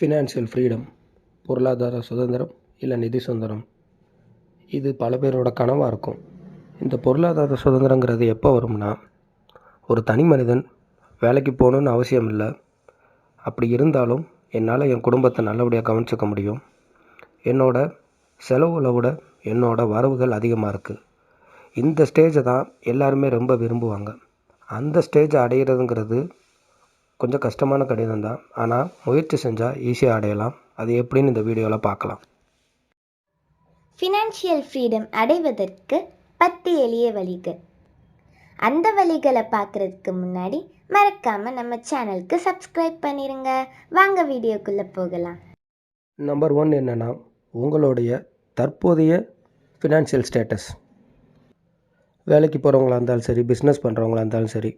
Financial freedom பொருளாதார சுதந்திரம் இல்லை நிதி சுதந்திரம். இது பல பேரோட கனவாக இருக்கும். இந்த பொருளாதார சுதந்திரங்கிறது எப்போ வரும்னா ஒரு தனி மனிதன் வேலைக்கு போகணுன்னு அவசியம் இல்லை. அப்படி இருந்தாலும் என்னால் என் குடும்பத்தை நல்லபடியாக கவனிச்சிக்க முடியும். என்னோட செலவுகளை விட என்னோட வரவுகள் அதிகமாக இருக்குது இந்த ஸ்டேஜை தான் எல்லாருமே ரொம்ப விரும்புவாங்க. அந்த ஸ்டேஜை அடையிறதுங்கிறது கொஞ்சம் கஷ்டமான கடினம் தான் ஆனால் முயற்சி செஞ்சால் ஈஸியாக அடையலாம். அது எப்படின்னு இந்த வீடியோவில் பார்க்கலாம் ஃபினான்ஷியல் ஃப்ரீடம் அடைவதற்கு பத்து எளிய வழிகள். அந்த வழிகளை பார்க்குறதுக்கு முன்னாடி மறக்காமல் நம்ம சேனலுக்கு சப்ஸ்கிரைப் பண்ணிடுங்க வாங்க வீடியோக்குள்ளே போகலாம். நம்பர் ஒன் என்னென்னா உங்களுடைய தற்போதைய ஃபினான்ஷியல் ஸ்டேட்டஸ் வேலைக்கு போகிறவங்களா இருந்தாலும் சரி பிஸ்னஸ் பண்ணுறவங்களா இருந்தாலும் சரி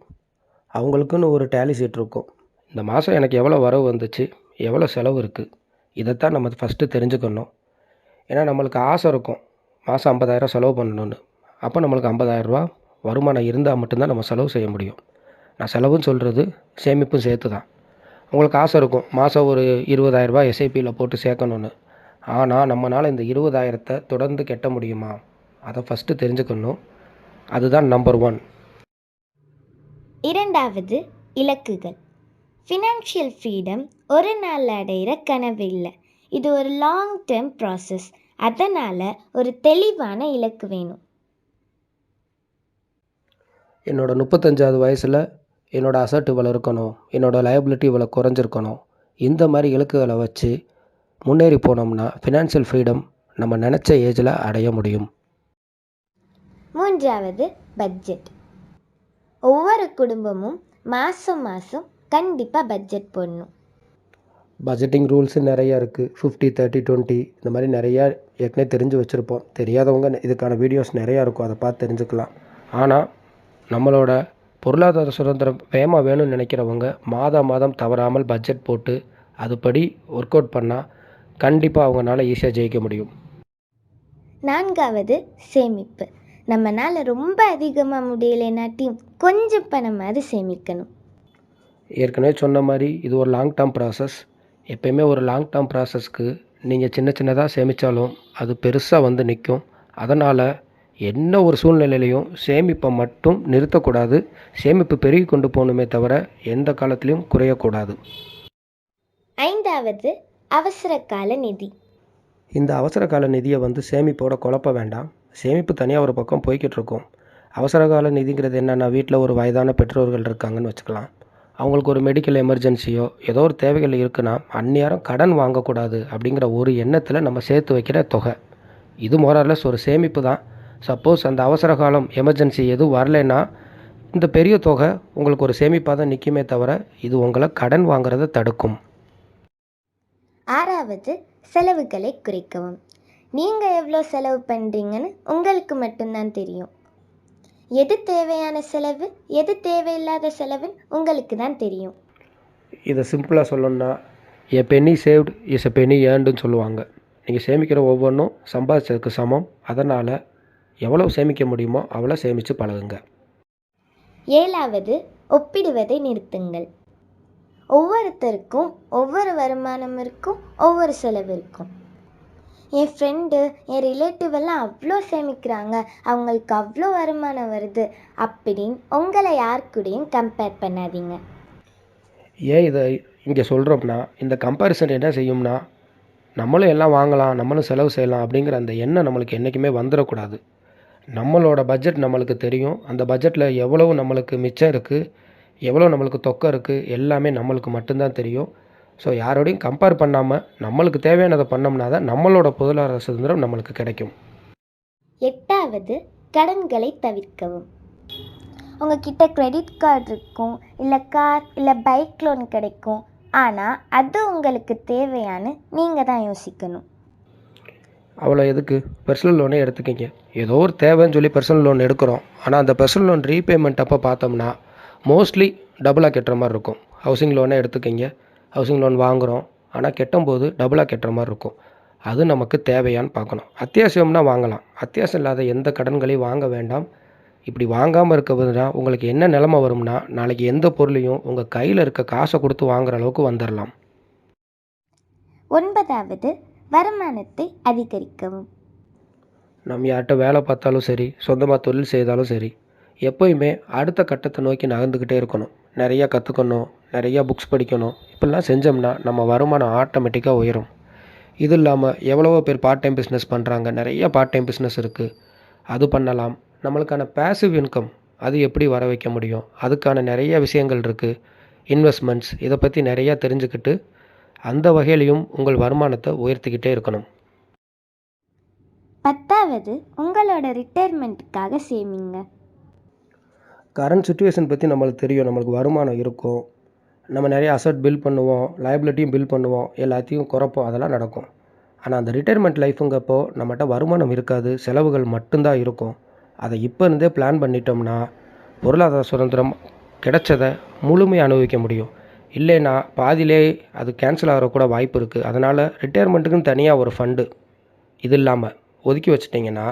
அவங்களுக்குன்னு ஒரு டேலி ஷீட் இருக்கும். இந்த மாதம் எனக்கு எவ்வளோ வரவு வந்துச்சு எவ்வளோ செலவு இருக்குது இதைத்தான் நம்ம ஃபஸ்ட்டு தெரிஞ்சுக்கணும். ஏன்னா நம்மளுக்கு ஆசை இருக்கும் மாதம் ஐம்பதாயிரம் செலவு பண்ணணும்னு. அப்போ நம்மளுக்கு 50000 ரூபா வருமானம் இருந்தால் மட்டும்தான் நம்ம செலவு செய்ய முடியும். நான் செலவுன்னு சொல்கிறது சேமிப்பும் சேர்த்து தான். உங்களுக்கு ஆசை இருக்கும் மாதம் ஒரு இருபதாயிரரூபா எஸ்ஐபியில் போட்டு சேர்க்கணுன்னு ஆனால் நம்மளால் இந்த இருபதாயிரத்தை தொடர்ந்து கட்ட முடியுமா? அதை ஃபஸ்ட்டு தெரிஞ்சுக்கணும். அதுதான் நம்பர் ஒன் இரண்டாவது இலக்குகள். ஃபினான்ஷியல் ஃப்ரீடம் ஒரு நாள் அடையிற கனவு இல்லை. இது ஒரு லாங் டேர்ம் ப்ராசஸ் அதனால் ஒரு தெளிவான இலக்கு வேணும். என்னோட முப்பத்தஞ்சாவது வயசில் என்னோட அசட் இவ்வளோ இருக்கணும் என்னோட லயபிலிட்டி இவ்வளோ குறைஞ்சிருக்கணும். இந்த மாதிரி இலக்குகளை வச்சு முன்னேறி போனோம்னா ஃபினான்ஷியல் ஃப்ரீடம் நம்ம நினச்ச ஏஜில் அடைய முடியும். மூன்றாவது பட்ஜெட் ஒவ்வொரு குடும்பமும் மாதம் மாதம் கண்டிப்பாக பட்ஜெட் போடணும். பட்ஜெட்டிங் ரூல்ஸு நிறையா இருக்குது ஃபிஃப்டி தேர்ட்டி டுவெண்ட்டி இந்த மாதிரி நிறையா ஏற்கனவே தெரிஞ்சு வச்சுருப்போம். தெரியாதவங்க இதுக்கான வீடியோஸ் நிறையா இருக்கும். அதை பார்த்து தெரிஞ்சுக்கலாம். ஆனால் நம்மளோட பொருளாதார சுதந்திரம் வேகமாக வேணும்னு நினைக்கிறவங்க மாதம் மாதம் தவறாமல் பட்ஜெட் போட்டு அதுபடி ஒர்க் அவுட் பண்ணால் கண்டிப்பாக அவங்களால ஈஸியாக ஜெயிக்க முடியும். நான்காவது சேமிப்பு. நம்மனால ரொம்ப அதிகமாக முடியலைனாட்டியும் கொஞ்சம் பணமாவது சேமிக்கணும். ஏற்கனவே சொன்ன மாதிரி இது ஒரு லாங் டேர்ம் ப்ராசஸ் எப்பயுமே ஒரு லாங் டேர்ம் ப்ராசஸ்க்கு நீங்கள் சின்ன சின்னதாக சேமித்தாலும் அது பெருசாக வந்து நிற்கும் அதனால் என்ன ஒரு சூழ்நிலையிலையும் சேமிப்பை மட்டும் நிறுத்தக்கூடாது. சேமிப்பு பெருகி கொண்டு போகணுமே தவிர எந்த காலத்துலேயும் குறையக்கூடாது. ஐந்தாவது அவசர கால நிதி. இந்த அவசர கால நிதியை வந்து சேமிப்போட குழப்ப வேண்டாம். சேமிப்பு தனியாக ஒரு பக்கம் போய்கிட்டு இருக்கும். அவசர கால நிதிங்கிறது என்னென்னா வீட்டில் ஒரு வயதான பெற்றோர்கள் இருக்காங்கன்னு வச்சுக்கலாம். அவங்களுக்கு ஒரு மெடிக்கல் எமர்ஜென்சியோ ஏதோ ஒரு தேவைகள் இருக்குன்னா அந்நேரம் கடன் வாங்கக்கூடாது அப்படிங்கிற ஒரு எண்ணத்தில் நம்ம சேர்த்து வைக்கிற தொகை. இது மோரார்லஸ் ஒரு சேமிப்பு தான். சப்போஸ் அந்த அவசர காலம் எமர்ஜென்சி எதுவும் வரலைன்னா இந்த பெரிய தொகை உங்களுக்கு ஒரு சேமிப்பாக தான் நிற்குமே தவிர இது உங்களை கடன் வாங்குறதை தடுக்கும். ஆறாவது செலவுகளை குறைக்கவும். நீங்கள் எவ்வளோ செலவு பண்ணுறீங்கன்னு உங்களுக்கு மட்டும்தான் தெரியும். எது தேவையான செலவு எது தேவையில்லாத செலவுன்னு உங்களுக்கு தான் தெரியும். இதை சிம்பிளாக சொல்லணும்னா எ Beni saved is a Beni ஏர்ண்டுன்னு சொல்லுவாங்க. நீங்கள் சேமிக்கிற ஒவ்வொன்றும் சம்பாதிச்சதுக்கு சமம். அதனால் எவ்வளோ சேமிக்க முடியுமோ அவ்வளோ சேமித்து பழகுங்க. ஏழாவது ஒப்பிடுவதை நிறுத்துங்கள். ஒவ்வொருத்தருக்கும் ஒவ்வொரு வருமானம் இருக்கும் ஒவ்வொரு செலவு இருக்கும். என் ஃப்ரெண்டு என் ரிலேட்டிவ் எல்லாம் அவ்வளோ சேமிக்கிறாங்க. அவங்களுக்கு அவ்வளோ வருமானம் வருது. அப்படின்னு உங்களை யார் கூடயும் கம்பேர் பண்ணாதீங்க. ஏன் இதை இங்கே சொல்கிறோம்னா இந்த கம்பேரிசன் என்ன செய்யும்னா நம்மளும் எல்லாம் வாங்கலாம் நம்மளும் செலவு செய்யலாம் அப்படிங்கிற அந்த எண்ணம் நம்மளுக்கு என்றைக்குமே வந்துடக்கூடாது. நம்மளோட பட்ஜெட் நம்மளுக்கு தெரியும். அந்த பட்ஜெட்டில் எவ்வளவு நம்மளுக்கு மிச்சம் இருக்குது எவ்வளோ நம்மளுக்கு தொக்கை இருக்குது எல்லாமே நம்மளுக்கு மட்டும்தான் தெரியும். ஸோ யாரோடையும் கம்பேர் பண்ணாமல் நம்மளுக்கு தேவையானதை பண்ணோம்னா தான் நம்மளோட பொருளாதார சுதந்திரம் நம்மளுக்கு கிடைக்கும். எட்டாவது கடன்களை தவிர்க்கவும். உங்ககிட்ட கிரெடிட் கார்டு இருக்கும் இல்லை கார் இல்லை பைக் லோன் கிடைக்கும். ஆனால் அது உங்களுக்கு தேவையான்னு நீங்கள் தான் யோசிக்கணும். அவ்வளோ எதுக்கு? பர்சனல் லோனே எடுத்துக்கிங்க. ஏதோ ஒரு தேவைன்னு சொல்லி பர்சனல் லோன் எடுக்கிறோம். ஆனால் அந்த பர்சனல் லோன் ரீபேமெண்ட் அப்போ பார்த்தோம்னா மோஸ்ட்லி டபுளாக கட்டுற மாதிரி இருக்கும். ஹவுசிங் லோனே எடுத்துக்கிங்க. ஹவுசிங் லோன் வாங்குகிறோம் ஆனால் கெட்டும்போது டபுளாக கட்டுற மாதிரி இருக்கும். அது நமக்கு தேவையான்னு பார்க்கணும். அத்தியாவசியம்னா வாங்கலாம். அத்தியாவசியம் இல்லாத எந்த கடன்களையும் வாங்க வேண்டாம். இப்படி வாங்காமல் இருக்கிறதுனா உங்களுக்கு என்ன நிலமை வரும்னா நாளைக்கு எந்த பொருளையும் உங்கள் கையில் இருக்க காசை கொடுத்து வாங்குற அளவுக்கு வந்துடலாம் ஒன்பதாவது வருமானத்தை அதிகரிக்கவும். நம்ம யார்கிட்ட வேலை பார்த்தாலும் சரி சொந்தமாக தொழில் செய்தாலும் சரி எப்போயுமே அடுத்த கட்டத்தை நோக்கி நகர்ந்துக்கிட்டே இருக்கணும். நிறையா கற்றுக்கணும் நிறையா புக்ஸ் படிக்கணும். இப்படிலாம் செஞ்சோம்னா நம்ம வருமானம் ஆட்டோமேட்டிக்காக உயரும். இது இல்லாமல் எவ்வளவோ பேர் பார்ட் டைம் பிஸ்னஸ் பண்ணுறாங்க நிறைய பார்ட் டைம் பிஸ்னஸ் இருக்குது அது பண்ணலாம். நம்மளுக்கான பேசிவ் இன்கம் அது எப்படி வர வைக்க முடியும்? அதுக்கான நிறைய விஷயங்கள் இருக்குது இன்வெஸ்ட்மெண்ட்ஸ் இதை பற்றி நிறையா தெரிஞ்சுக்கிட்டு அந்த வகையிலையும் உங்கள் வருமானத்தை உயர்த்திக்கிட்டே இருக்கணும். பத்தாவது உங்களோட ரிட்டையர்மெண்ட்டுக்காக சேமிங்க. கரண்ட் சுச்சுவேஷன் பற்றி நம்மளுக்கு தெரியும். நம்மளுக்கு வருமானம் இருக்கும். நம்ம நிறைய அசட் பில் பண்ணுவோம். லைபிலிட்டியும் பில் பண்ணுவோம். எல்லாத்தையும் குறைப்போம். அதெல்லாம் நடக்கும். ஆனால் அந்த ரிட்டையர்மெண்ட் லைஃபுங்கப்போ நம்மகிட்ட வருமானம் இருக்காது. செலவுகள் மட்டும்தான் இருக்கும். அதை இப்போ இருந்தே பிளான் பண்ணிட்டோம்னா பொருளாதார சுதந்திரம் கிடைச்சதை முழுமையாக அனுபவிக்க முடியும். இல்லைன்னா பாதியிலே அது கேன்சல் ஆகிறக்கூட வாய்ப்பு இருக்குது அதனால் ரிட்டையர்மெண்ட்டுக்குன்னு தனியாக ஒரு ஃபண்டு இது இல்லாமல் ஒதுக்கி வச்சிட்டிங்கன்னா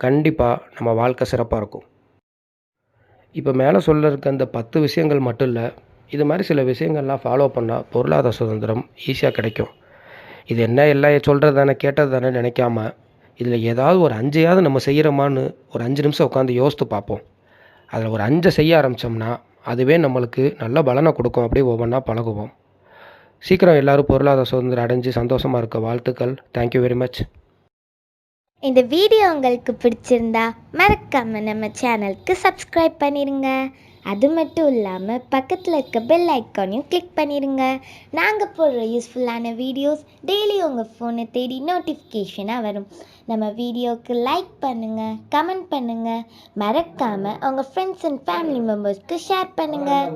கண்டிப்பாக நம்ம வாழ்க்கை சிறப்பாக இருக்கும். இப்போ மேலே சொல்ல இருக்க அந்த பத்து விஷயங்கள் மட்டும் இல்லை இது மாதிரி சில விஷயங்கள்லாம் ஃபாலோ பண்ணால் பொருளாதார சுதந்திரம் ஈஸியாக கிடைக்கும். இது என்ன எல்லாம் சொல்கிறது தானே கேட்டது தானே நினைக்காம இதில் ஏதாவது ஒரு அஞ்சையாவது நம்ம செய்கிறோமான்னு ஒரு அஞ்சு நிமிஷம் உட்காந்து யோசித்து பார்ப்போம். அதில் ஒரு அஞ்சை செய்ய ஆரம்பித்தோம்னா அதுவே நம்மளுக்கு நல்ல பலனை கொடுக்கும். அப்படியே ஒவ்வொன்றா பழகுவோம். சீக்கிரம் எல்லோரும் பொருளாதார சுதந்திரம் அடைஞ்சு சந்தோஷமாக இருக்க வாழ்த்துக்கள். தேங்க்யூ வெரி மச் இந்த வீடியோ உங்களுக்கு பிடிச்சிருந்தா மறக்காமல் நம்ம சேனலுக்கு சப்ஸ்கிரைப் பண்ணிடுங்க அது மட்டும் இல்லாமல் பக்கத்தில் இருக்க பெல் ஐக்கானையும் கிளிக் பண்ணிடுங்க நாங்கள் போடுற யூஸ்ஃபுல்லான வீடியோஸ் டெய்லி உங்கள் ஃபோனை தேடி நோட்டிஃபிகேஷனாக வரும். நம்ம வீடியோவுக்கு லைக் பண்ணுங்கள் கமெண்ட் பண்ணுங்கள் மறக்காமல் உங்கள் ஃப்ரெண்ட்ஸ் அண்ட் ஃபேமிலி மெம்பர்ஸ்க்கு ஷேர் பண்ணுங்கள்